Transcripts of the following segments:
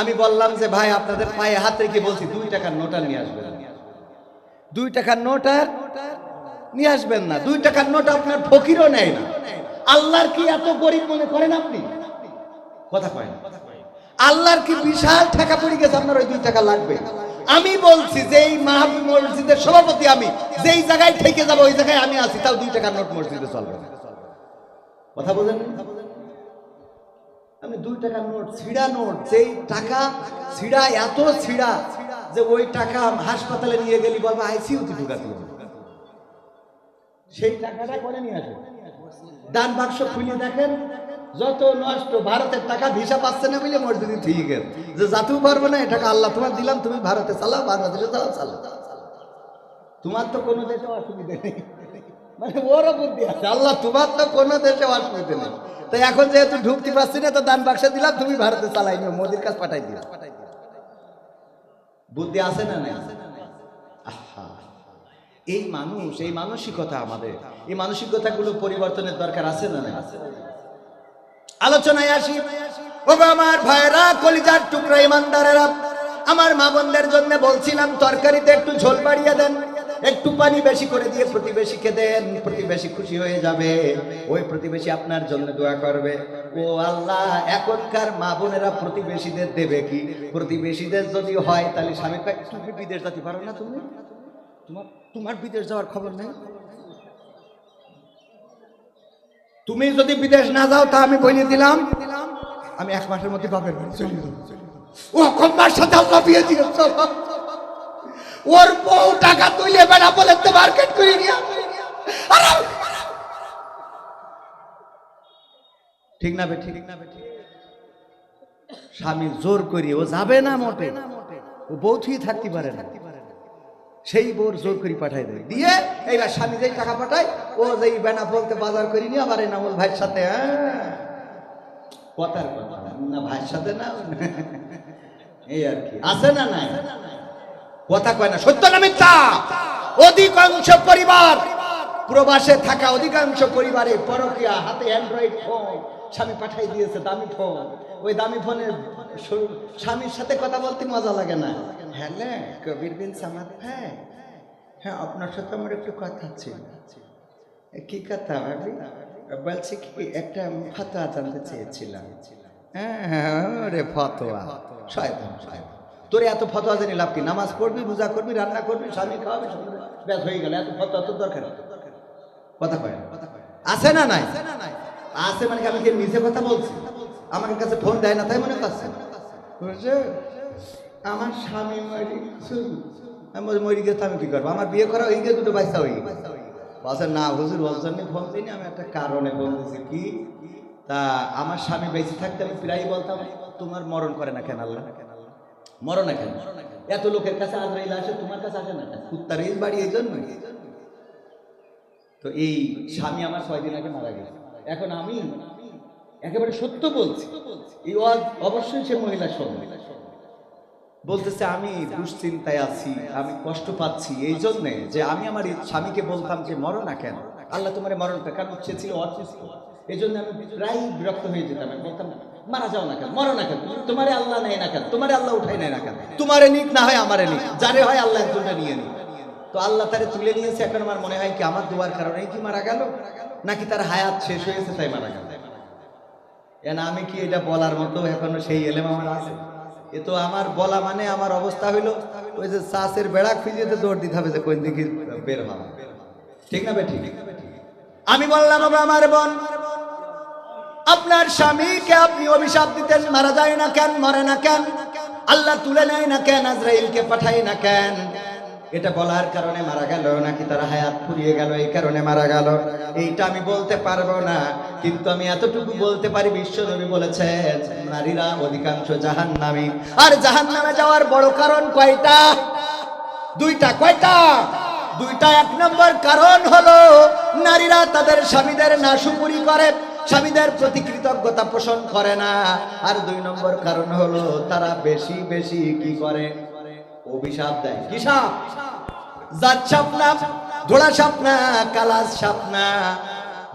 আমি বললাম যে, ভাই, আপনাদের পায়ে হাত রেখে বলছি, দুই টাকার নোটার নিয়ে আসবেন। দুই টাকার নোট আর নিয়ে আসবেন না। দুই টাকার নোট আপনার ফকিরও নেয় না। আল্লাহর কি এত গরিব মনে করেন আপনি? কথা কয় না। আল্লাহর কি বিশাল টাকা পড়ে গেছে আপনার ওই দুই টাকা লাগবে? আমি বলছি যে এই মাহবুব মসজিদের সভাপতি আমি, যেই জায়গায় থেকে যাব, ওই জায়গায় আমি আছি, তাও দুই টাকার নোট মসজিদে চলবে কথা বলেন আমি দুই টাকার নোট, ছিড়া নোট, যেই টাকা, ছিড়া, এত ছিড়া যে ওই টাকা হাসপাতালে নিয়ে গেলি বলব আইসিউতে ঢুকাতে হবে। সেই টাকাটা করে নিয়ে আসবে? দান বাক্স খুলে দেখেন, যত নষ্ট, ভারতের টাকা ভিসা পাচ্ছে না বলে মসজিদে ঠিক যে যাতেও পারবে না এটা আল্লাহ তোমার দিলাম, তুমি ভারতে চালাও, বাংলাদেশে চালাও চালাও। তোমার তো কোনো দেশে অসুবিধা নেই। মানে ওরও বুদ্ধি আছে, আল্লাহ তোমার তো কোনো দেশে অসুবিধা নেই। তো এখন যেহেতু ঢুকতে পারছি না, তো দান বাক্স দিলাম, তুমি ভারতে চালাই নিও, মোদির কাছে পাঠাই দিও। বুদ্ধি আছে না নাই? এই মানুষ, এই মানসিকতা আমাদের। এই মানসিকতাগুলো পরিবর্তনের দরকার আছে না নাই? আলোচনায় আসি। ওগো আমার ভাইরা কলিজার টুকরা ইমানদারেরা, আমার মা বোনদের জন্য বলছিলাম, তরকারিতে একটু ঝোল বাড়িয়ে দেন। একটু পানি বেশি করে দিয়ে প্রতিবেশীকে দেন, প্রতিবেশী খুশি হয়ে যাবে। ওই প্রতিবেশী আপনার জন্য দোয়া করবে। ও আল্লাহ, এখনকার মা বোনেরা প্রতিবেশীদের দেবে কি? প্রতিবেশীদের যদি হয়, তাহলে স্বামী তুমি বিদেশ যেতে পারো না তুমি? তোমার তোমার বিদেশ যাওয়ার খবর নেই? তুমি যদি বিদেশ না যাও, তা আমি বলে দিলাম। আমি এক মাসের মধ্যে বাপের বাড়ি চলে যাব। ও কম্বার সাথে আল্লাহ বিয়ে দিয়েছ। ওর বউ টাকা তুলে বেড়া বলে তো মার্কেট করে নিয়ে! ঠিক না বে, ঠিক না বে, ঠিক। স্বামী জোর করি ও যাবে না মোটে। ও বউ থুই থাকতে পারে না। সেই বোর জোর করে পাঠাই দেয় দিয়ে এইবার স্বামী যেই টাকা পাঠায়, ও যেই বেনা বলতে বাজার করি নিয়ে আবার এনামুল ভাইয়ের সাথে হ্যাঁ? কথার কথা। না, ভাইয়ের সাথে না। এই আর কি। আছে না নাই? কথা কয় না, সত্য না মিথ্যা? অধিকাংশ পরিবার প্রবাসে থাকা অধিকাংশ পরিবারে পরকিয়া, হাতে অ্যান্ড্রয়েড ফোন স্বামী পাঠাই দিয়েছে দামি ফোন ওই দামি ফোনের স্বামীর সাথে কথা বলতে মজা লাগে না। হ্যালো কবির বিন সামাদ ভাই। হ্যাঁ আপনার সাথে আমার একটু কথা ছিল কি কথা, ভাবি? বলছি কি, একটা ফতোয়া জানতে চেয়েছিলাম। হ্যাঁ হ্যাঁ রে ফতোয়া। শয়তান শয়তান। তোর এত ফতোয়া জানি লাভ কি? নামাজ পড়বি পূজা করবি, রান্না করবি, স্বামী খাওয়াবি ব্যাস, হয়ে গেল। এত ফতোয়া তোর দরকার। কথা কয় না। আছে না নাই? আছে মানে আমি নিজে কথা বলছি? আমার কাছে ফোন দেয় না, তাই মনে করছে? আমার স্বামী মরি আমি মরি গেছে আমি কি করব? আমার বিয়ে করা হয়ে গিয়ে দুটো বাচ্চা হয়ে গেছে। বলছে, না হুজুর জন্য ফোন দিইনি, আমি একটা কারণে ফোন দিয়েছি। কি? তা আমার স্বামী বেঁচে থাকতে আমি প্রায় বলতাম, তোমার মরণ করে না কেন আল্লাহ? মরণ না কেন? এত লোকের কাছে আজরাইল আসে তোমার কাছে আসে না কুত্তার এই বাড়ি এই জন্যই। তো এই স্বামী আমার ছয়দিন আগে মারা গেছে। এখন আমি একেবারে সত্য বলছি এই ওয়াজ অবশ্যই সে মহিলা সঙ্গে বলতেছে আমি দুশ্চিন্তায় আছি আমি কষ্ট পাচ্ছি এই জন্যে যে আমি আমার স্বামীকে বলতাম যে মরো না কেন? আল্লাহ তোমার মরণ কেন সে ছিল অসুস্থ এই জন্য আমি প্রায় বিরক্ত হয়ে যেতাম আমি বলতাম, মারা যাও না কেন? মরো না কেন? তোমারে আল্লাহ নেয় না কেন? তোমারে আল্লাহ উঠাই নেয় না কেন? তোমারে নিক, না হয় আমারে নিক। যারে হয় আল্লাহ একজনটা নিয়ে নিক। তো আল্লাহ তারে তুলে নিয়েছে। এখন আমার মনে হয় কি, আমার দুয়ার কারণেই কি মারা গেল? নাকি তার হায়াত শেষ হয়েছে তাই মারা গেল? এন আমি কি এটা বলার মতো? এখনও সেই এলেম আমার আছে। এ তো আমার বলা মানে আমার অবস্থা হইল, ওই যে চাষের বেড়া খুঁজিয়ে দৌড় দিতে হবে যে কোন দিকে বের হওয়া ঠিক না বে ঠিক? আমি বললাম, আমার বোন আপনার স্বামীকে আপনি অভিশাপ দিতেন, মারা যায় না কেন, মরে না কেন? আল্লাহ তুলে নেয় না কেন, আজরাইলকে পাঠায় না কেন? এটা বলার কারণে মারা গেল নাকি তার হায়াত ফুরিয়ে গেল? এই কারণে মারা গেল। এইটা আমি বলতে পারব না, কিন্তু আমি এতটুকু বলতে পারি, বিশ্ব বিশ্বনবী বলেছেন, নারীরা অধিকাংশ জাহান নামী আর জাহান নামে যাওয়ার বড় কারণ কয়টা? দুইটা কয়টা? দুইটা এক নম্বর কারণ হলো, নারীরা তাদের স্বামীদের নাশুকুরি করে। স্বামীদের প্রতি কৃতজ্ঞতা পোষণ করে না। আর দুই নম্বর কারণ হলো, তারা বেশি বেশি কি করে? অভিশাপ দেয়। কি সাপ? জাত সাপ না, ধোড়া সাপ না কালাস সাপ না,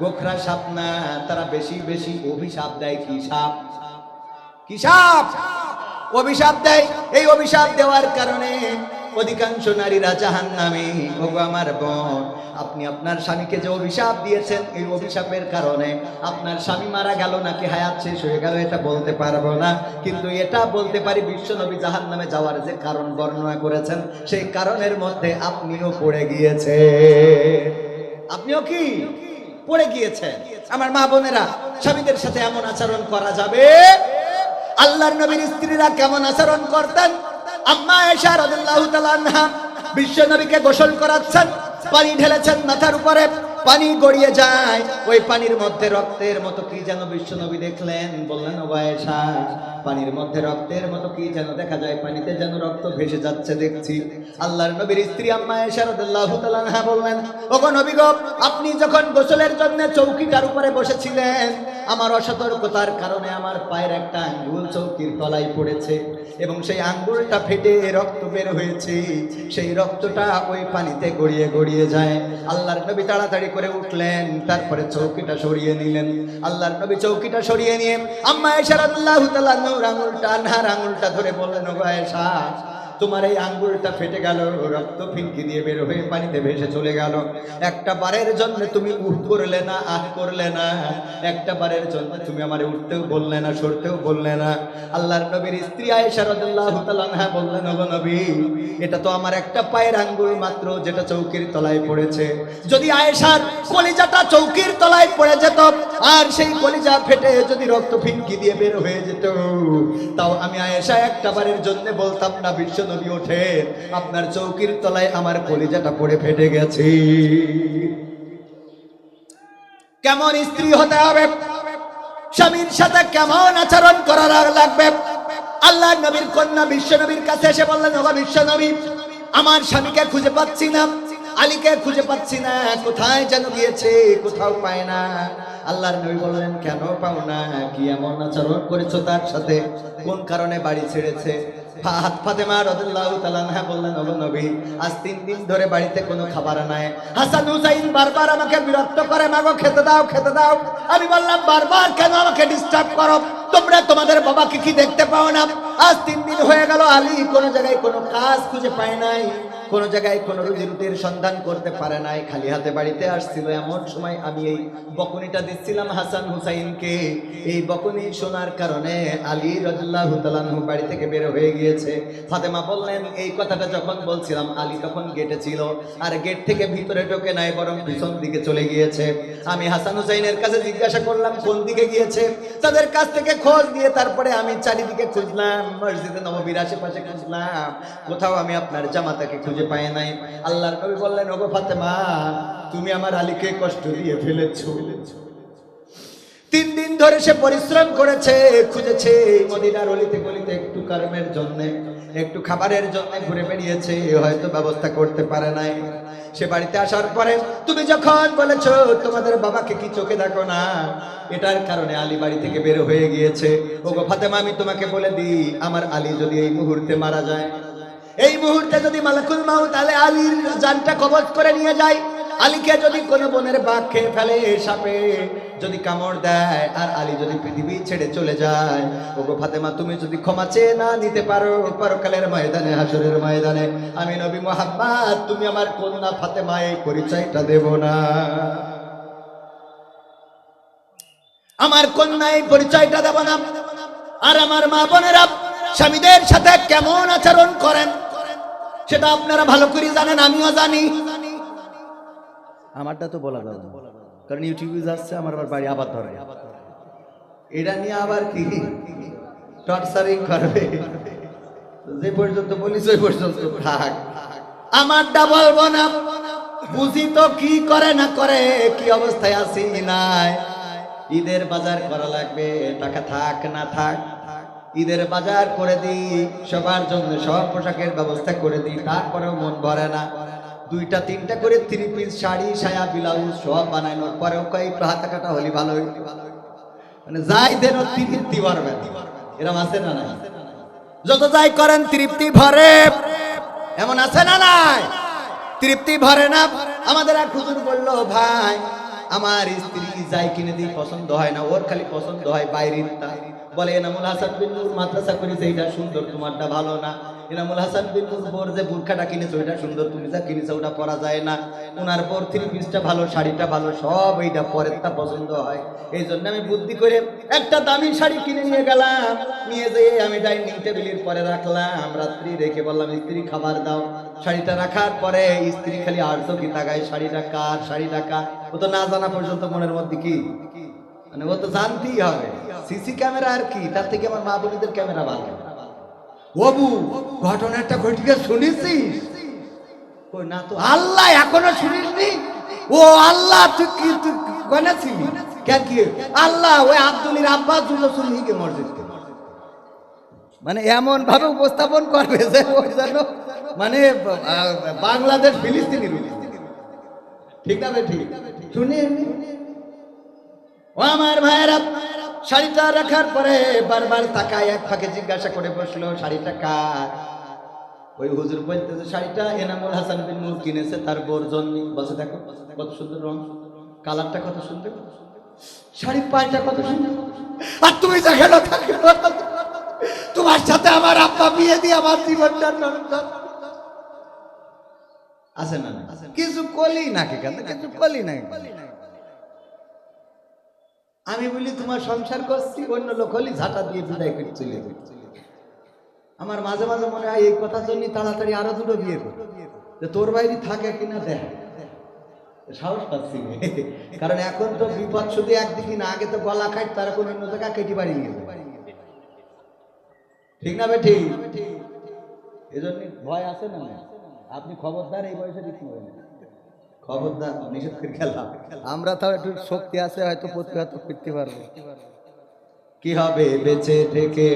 গোখরা সাপ না, তারা বেশি বেশি অভিশাপ দেয় কি সাপ? কি সাপ? অভিশাপ দেয়। এই অভিশাপ দেওয়ার কারণে অধিকাংশ নারীরা জাহান নামে ওগো আমার বোন, আপনি আপনার স্বামীকে যে অভিশাপ দিয়েছেন, এই অভিশাপের কারণে আপনার স্বামী মারা গেল নাকি হায়াত শেষ হয়ে গেল, এটা বলতে পারব না। কিন্তু এটা বলতে পারি বিশ্বনবী জাহান নামে যাওয়ার যে কারণ বর্ণনা করেছেন, সেই কারণের মধ্যে আপনিও পড়ে গিয়েছে আপনিও কি? পড়ে গিয়েছেন? আমার মা বোনেরা, স্বামীদের সাথে এমন আচরণ করা যাবে? আল্লাহর নবীর স্ত্রীরা কেমন আচরণ করতেন? আম্মা এশা রাদিয়াল্লাহু তাআলা আনহা বিশ্ব নবীকে গোসল করাচ্ছেন, পানি ঢেলেছেন মাথার উপরে, পানি গড়িয়ে যায়। ওই পানির মধ্যে রক্তের মতো কি যেন বিশ্ব নবী দেখলেন, বললেন ও আয়েশা, পানির মধ্যে রক্তের মতো কি যেন দেখা যায়, পানিতে যেন রক্ত ভেসে যাচ্ছে, দেখছি। আল্লাহর নবীর স্ত্রী আম্মা আনহা বললেন, ওগো নবী গো, আপনি যখন গোসলের জন্য চৌকিটার উপরে বসেছিলেন, আমার অসতর্কতার কারণে আমার পায়ের একটা আঙ্গুল চৌকির তলায় পড়েছে। এবং সেই আঙ্গুলটা ফেটে রক্ত বের হয়েছে। সেই রক্তটা ওই পানিতে গড়িয়ে গড়িয়ে যায়। আল্লাহর নবী তাড়াতাড়ি করে উঠলেন, তারপরে চৌকিটা সরিয়ে নিলেন। আল্লাহর নবী চৌকিটা সরিয়ে নিয়ে আম্মা আল্লাহ তালা নূর আঙুলটা আনহার আঙুলটা ধরে বললেন ও আয়েশা তোমার এই আঙ্গুলটা ফেটে গেল, রক্ত ফিনকি দিয়ে বের হয়ে পানিতে ভেসে চলে গেল। একটা বারের জন্য তুমি উঠ করলে না, আহ করলে না। একটা বারের জন্য তুমি আমারে উঠতেও বললে না, সরতেও বললে না। আল্লাহর নবীর স্ত্রী আয়েশা রাদিয়াল্লাহু আনহা বললেন, ওগো নবী, এটা তো আমার একটা পায়ের আঙ্গুল মাত্র যেটা চৌকির তলায় পড়েছে। যদি আয়েশার কলিজাটা চৌকির তলায় পড়ে যেত, আর সেই কলিজা ফেটে যদি রক্ত ফিনকি দিয়ে বের হয়ে যেত, তাও আমি আয়েশা একটা বারের জন্য বলতাম না বিশ্ব নবী ওঠে আপনার চৌকির তলায় আমার কলিজাটা পড়ে ফেটে গেছে। কেমন স্ত্রী হতে হবে? স্বামীর সাথে কেমন আচরণ করা লাগবে? আল্লাহ নবীর কন্যা বিশ্ব নবীর কাছে এসে বললেন, ওগো বিশ্ব নবী, আমার স্বামীকে খুঁজে পাচ্ছি না, আলীকে খুঁজে পাচ্ছি না। কোথায় যেন গিয়েছে, কোথাও পায় না। আল্লাহর নবী বললেন, কেন পাও না? কি এমন আচরণ করেছ তার সাথে? কোন কারণে বাড়ি ছেড়েছে? হাত ফাতেমা রাদিয়াল্লাহু তাআলা আনহা বললেন, ওগো নবী, আজ তিন দিন ধরে বাড়িতে কোনো খাবার নাই। হাসান হুসাইন বারবার আমাকে বিরক্ত করে, মাগো, খেতে দাও খেতে দাও। আমি বললাম, বারবার কেন আমাকে ডিস্টার্ব করো? তোমরা তোমাদের বাবাকে কি দেখতে পাও না? আজ তিন দিন হয়ে গেল, আলী কোনো জায়গায় কোনো কাজ খুঁজে পায় নাই। কোনো জায়গায় কোনো রুজি রুটির সন্ধান করতে পারে নাই, খালি হাতে বাড়িতে আসছিল। এমন সময় আমি এই বকুনিটা দিচ্ছিলাম হাসান হুসাইনকে। এই বকুনি শোনার কারণে আলী রাদিয়াল্লাহু তাআলা বাড়ি থেকে বের হয়ে গিয়েছে। ফাতেমা বললেন, এই কথাটা যখন বলছিলাম, আলী তখন গেটে ছিল আর গেট থেকে ভিতরে ঢোকে নাই, বরং পিছন দিকে চলে গিয়েছে। আমি হাসান হুসাইনের কাছে জিজ্ঞাসা করলাম, কোন দিকে গিয়েছে? তাদের কাছ থেকে খোঁজ দিয়ে তারপরে আমি চারিদিকে খুঁজলাম, মসজিদে নববীর আশেপাশে খুঁজলাম। কোথাও আমি আপনার জামাতাকে খুঁজে পাই নাই। আল্লাহর নবী বললেন, ওগো ফাতেমা, তুমি আমার আলীকে কষ্ট দিয়ে ফেলেছো। তিন দিন ধরে সে পরিশ্রম করেছে, খুঁজেছে মদিনার অলিতে গলিতে একটু কর্মের জন্য, একটু খাবারের জন্য ঘুরে বেরিয়েছে হয়তো ব্যবস্থা করতে পারে নাই। সে বাড়িতে আসার পরে তুমি যখন বলেছ, তোমাদের বাবাকে কি চোখে দেখো না? এটার কারণে আলী বাড়ি থেকে বের হয়ে গিয়েছে। ওগো ফাতেমা, আমি তোমাকে বলে দিই, আমার আলী যদি এই মুহূর্তে মারা যায় এই মুহূর্তে যদি মালাকুল মাউত তাহলে আলীর জানটা কবজ করে নিয়ে যায়, আলীকে যদি কোনো বনের বাঘ খেয়ে ফেলে সাপে, যদি কামড় দেয়, আর আলী যদি পৃথিবী ছেড়ে চলে যায়, ওগো ফাতেমা, তুমি যদি ক্ষমা চেয়ে না নিতে পারো, পরকালের ময়দানে, হাসরের ময়দানে, আমি নবী মোহাম্মদ, তুমি আমার কন্যা ফাতেমা, এই পরিচয়টা দেব না। আমার কন্যা, এই পরিচয়টা দেব না। আর আমার মা বোনেরা, স্বামীদের সাথে কেমন আচরণ করেন? সেটা আপনারা ভালো করে জানেন আমিও জানি। আমারটা তো বলা যাবে। কারণ ইউটিউবে যাচ্ছে আমার আবার বাড়ি আবার ধরে। এটা নিয়ে আবার কি? টর্চারিং করবে। যে পর্যন্ত বলিস ওই পর্যন্ত থাক। আমারটা বলব না। বুঝি তো কি করে না করে কি অবস্থায় আছি নাই। ঈদের বাজার করা লাগবে টাকা থাক না থাক। ঈদের বাজার করে দিই, সবার জন্য সব পোশাকের ব্যবস্থা করে দিই, তারপরেও মন ভরে না। দুইটা, তিনটা করে থ্রি পিস শাড়ি, সায়া, ব্লাউজ সব বানানোর পরেও কয়েক হাতা কাটা হলি ভালো মানে যাই দেন তৃপ্তি পারবে এরম আছে না নাই? যত যাই করেন, তৃপ্তি ভরে। এমন আছে না নাই? তৃপ্তি ভরে না। আমাদের এক হুজুর বলল, ভাই, আমার স্ত্রী যাই কিনে দিই, পছন্দ হয় না। ওর খালি পছন্দ হয় বাইরের তা বলে, এনামুল হাসান বিন নূর মাদ্রাসা করেছে এইটা সুন্দর, তোমারটা ভালো না। এনামুল হাসান বিন নূর যে বুরখাটা কিনেছে, ওইটা সুন্দর, তুমি যা কিনেছো, ওটা পরা যায় না। ওনার পর থ্রি পিসটা ভালো, শাড়িটা ভালো, সব এইটা পরেরটা পছন্দ হয়। এই জন্য আমি বুদ্ধি করে একটা দামি শাড়ি কিনে নিয়ে গেলাম। নিয়ে যেয়ে আমি ডাইনিং টেবিলের পরে রাখলাম। রাত্রি রেখে বললাম, স্ত্রী, খাবার দাও। শাড়িটা রাখার পরে স্ত্রী খালি আর চোখে তাকায়, শাড়িটা কার? শাড়িটা কার? ও তো না জানা পর্যন্ত মনের মধ্যে কি? মানে ও তো জানতেই হবে। সিসি ক্যামেরা আর কি? তার থেকে আমার মা বোনদের ক্যামেরা ভালো। ওবু ঘটনাটা ঘটিকে শুনেছিস? কই না তো। আল্লাহ এখনও শুনিসনি? ও আল্লাহ তুই কি তুই গনেছিলি কেন কি? আল্লাহ ওই আব্দুলির আব্বাস দুটো মসজিদ মানে এমন ভাবে উপস্থাপন করবে যে ও যেন মানে বাংলাদেশ ফিলিস্তিনি ঠিক না ঠিক? শুনি ও আমার ভাইয়েরা শাড়িটা রাখার পরে বারবার তাকায় এক ফাঁকে জিজ্ঞাসা করে বসল, শাড়িটা কার? ওই হুজুর বলতেছে, শাড়িটা এনামুল হাসান বিন নূর কিনেছে, তার বোর জন্য। বসে দেখো, কত সুন্দর রং, কালারটা কত সুন্দর। শাড়ির পায়টা কত সুন্দর। আর তুমি যেখানে থাকো তোমার সাথে আমার আব্বা বিয়ে দিয়ে আমার জীবনটা আছে না? না? কিছু কলি নাকি কেন? কিছু কলি নাই আমি বলি, তোমার সংসার করছি, অন্য লোক হলি ঝাঁটা দিয়ে বিদায় করে চলে আমার মাঝে মাঝে মনে হয়, এই কথার জন্য তাড়াতাড়ি আরও দুটো বিয়ে করো। যে তোর বাইরে থাকে কিনা দেখ। সাহস পাচ্ছি কারণ এখন তো বিপদ শুধু একদিকে না, আগে তো গলা খাট তারা কোনো অন্য জায়গা কেটে বাড়ি যায় ঠিক না বে ঠিক এই জন্য ভয় আছে না? আপনি খবরদার, এই বয়সে দিতে হবে না। খবরদার নিষেধ করে গেলাম আমরা তাও একটু শক্তি আছে হয়তো প্রতিহত করতে পারব। কি হবে বেঁচে থেকে?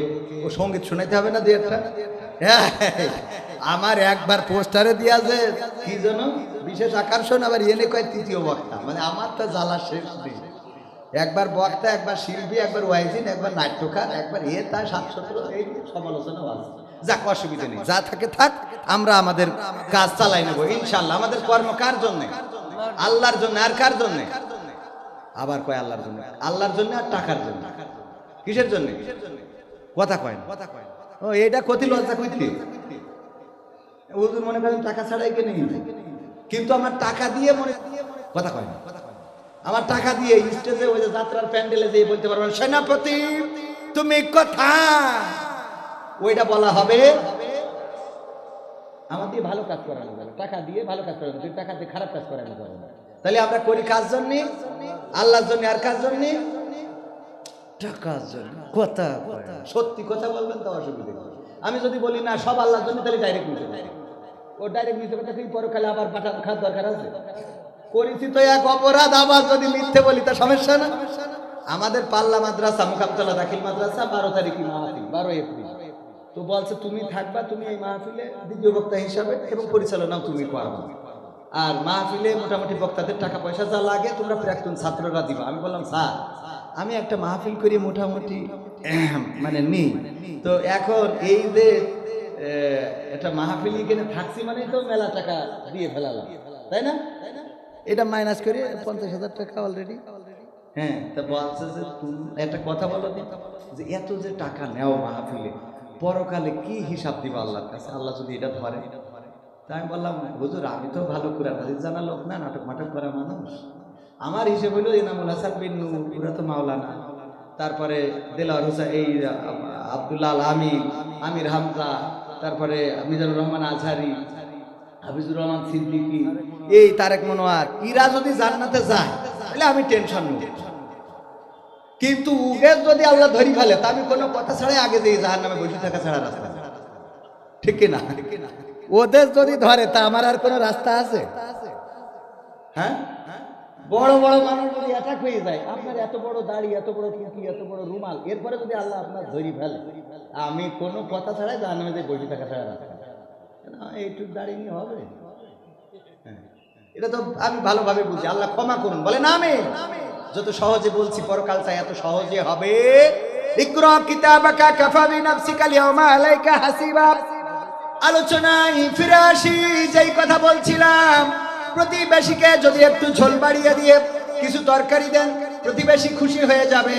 ও সংগীত শোনাইতে হবে না দুই একটা? আমার একবার পোস্টারে দিয়া যে কি যেন? বিশেষ আকর্ষণ আবার এনে কয় তৃতীয় বক্তা। মানে আমার তো জ্বালা শেষ নেই। একবার বক্তা একবার শিল্পী একবার ওয়াইজিন একবার নাট্যকার একবার এ তার সাতশত্র এই সমালোচনা আছে যাক অসুবিধা নেই। যা থাকে থাক আমরা আমাদের কাজ চালাই নেব ইনশাল্লাহ আমাদের কর্ম কার জন্যে? আল্লাহর জন্য আর কার জন্যে? আবার কয় আল্লাহর জন্য? আল্লাহর জন্য আর টাকার জন্য? কিসের জন্য? কথা কয় না। কথা কয় ও এটা ক্ষতি লজ্জা কইতে হুজুর মনে করেন টাকা ছাড়াই কেনে কিন্তু আমার টাকা দিয়ে মনে কথা কয় না। আমার টাকা দিয়ে স্টেজে ওই যে যাত্রার প্যান্ডেলে যেয়ে বলতে পারবেন সেনাপতি তুমি কথা ওইটা বলা হবে আমার দিয়ে ভালো কাজ করানো যাবে টাকা দিয়ে ভালো কাজ করানো যাবে টাকা দিয়ে খারাপ কাজ করানো যাবে তাহলে আমরা করি কাজ জন্যে? আল্লাহর জন্য আর কাজ জন্যে? টাকার জন্য। কথা সত্যি কথা বলবেন তো অসুবিধা। আমি যদি বলি না সব আল্লাহর জন্য তাহলে ডাইরেক্ট নিতে পারি ও ডাইরেক্ট নিতে পারে তাহলে পরকালে আবার পাঠা খাত দরকার আছে। করেছি তো এক অপরাধ আবার যদি মিথ্যে বলি তা সমস্যা না। আমাদের পাল্লা মাদ্রাসা মুকামতলা দাখিল মাদ্রাসা বারো তারিখ বারো এপ্রিল। তো বলছে, তুমি থাকবা, তুমি এই মাহফিলে দ্বিতীয় বক্তা হিসাবে এবং পরিচালনাও তুমি করবা। আর মাহফিলে মোটামুটি বক্তাদের টাকা পয়সা যা লাগে তোমরা প্রাক্তন ছাত্ররা দিবা। আমি বললাম, স্যার, আমি একটা মাহফিল করি মোটামুটি মানে নি। তো এখন এই যে একটা মাহফিল এখানে থাকছি মানে তো মেলা টাকা দিয়ে ফেলালাম, তাই না? এটা মাইনাস করে পঞ্চাশ হাজার টাকা অলরেডি হ্যাঁ তা বলছে যে, তুমি একটা কথা বলো যে এত যে টাকা নেও মাহফিলে পরকালে কি হিসাব দিব আল্লাহর কাছে? আল্লাহ যদি এটা ধরে, তা আমি বললাম, হুজুর, আমি তো ভালো করে হাদিস জানা লোক না, নাটক মাটক করা মানুষ। আমার হিসেব হইল এনামুল হাসান বিন ওরা তো মাওলানা, তারপরে দেলাওয়ার হোসেন এই আবদুল্লাহ আল আমির আমির হামজা, তারপরে মিজানুর রহমান আজহারি, হাফিজুর রহমান সিদ্দিকি, এই তারেক মনোয়ার ইরা যদি জান্নাতে যায়, তাহলে আমি টেনশন নেব। কিন্তু উগের যদি আল্লাহ ধরি ফেলে, তা আমি কোনো কথা ছাড়াই আগে দিয়ে জাহার নামে বসে থাকা ছাড়া রাস্তা। ঠিক না ওদের যদি ধরে, তা আমার আর কোনো রাস্তা আছে? হ্যাঁ? বড় বড় মানুষ যদি অ্যাটাক হয়ে যায়, আপনার এত বড় দাড়ি, এত বড় এত বড় রুমাল, এরপরে যদি আল্লাহ আপনার ধরি ফেলে, আমি কোনো কথা ছাড়াই জাহার নামে যে বসে থাকা ছাড়া রাস্তা। এইটুক দাড়ি নিয়ে হবে। হ্যাঁ। এটা তো আমি ভালোভাবে বুঝি। আল্লাহ ক্ষমা করুন। বলে না আমি যত সহজে বলছি পরকাল চাই এত সহজে হবে। আলোচনায় ফিরে আসি, যেই কথা বলছিলাম, প্রতিবেশীকে যদি একটু ঝোল বাড়িয়ে দিয়ে কিছু তরকারি দেন, প্রতিবেশী খুশি হয়ে যাবে।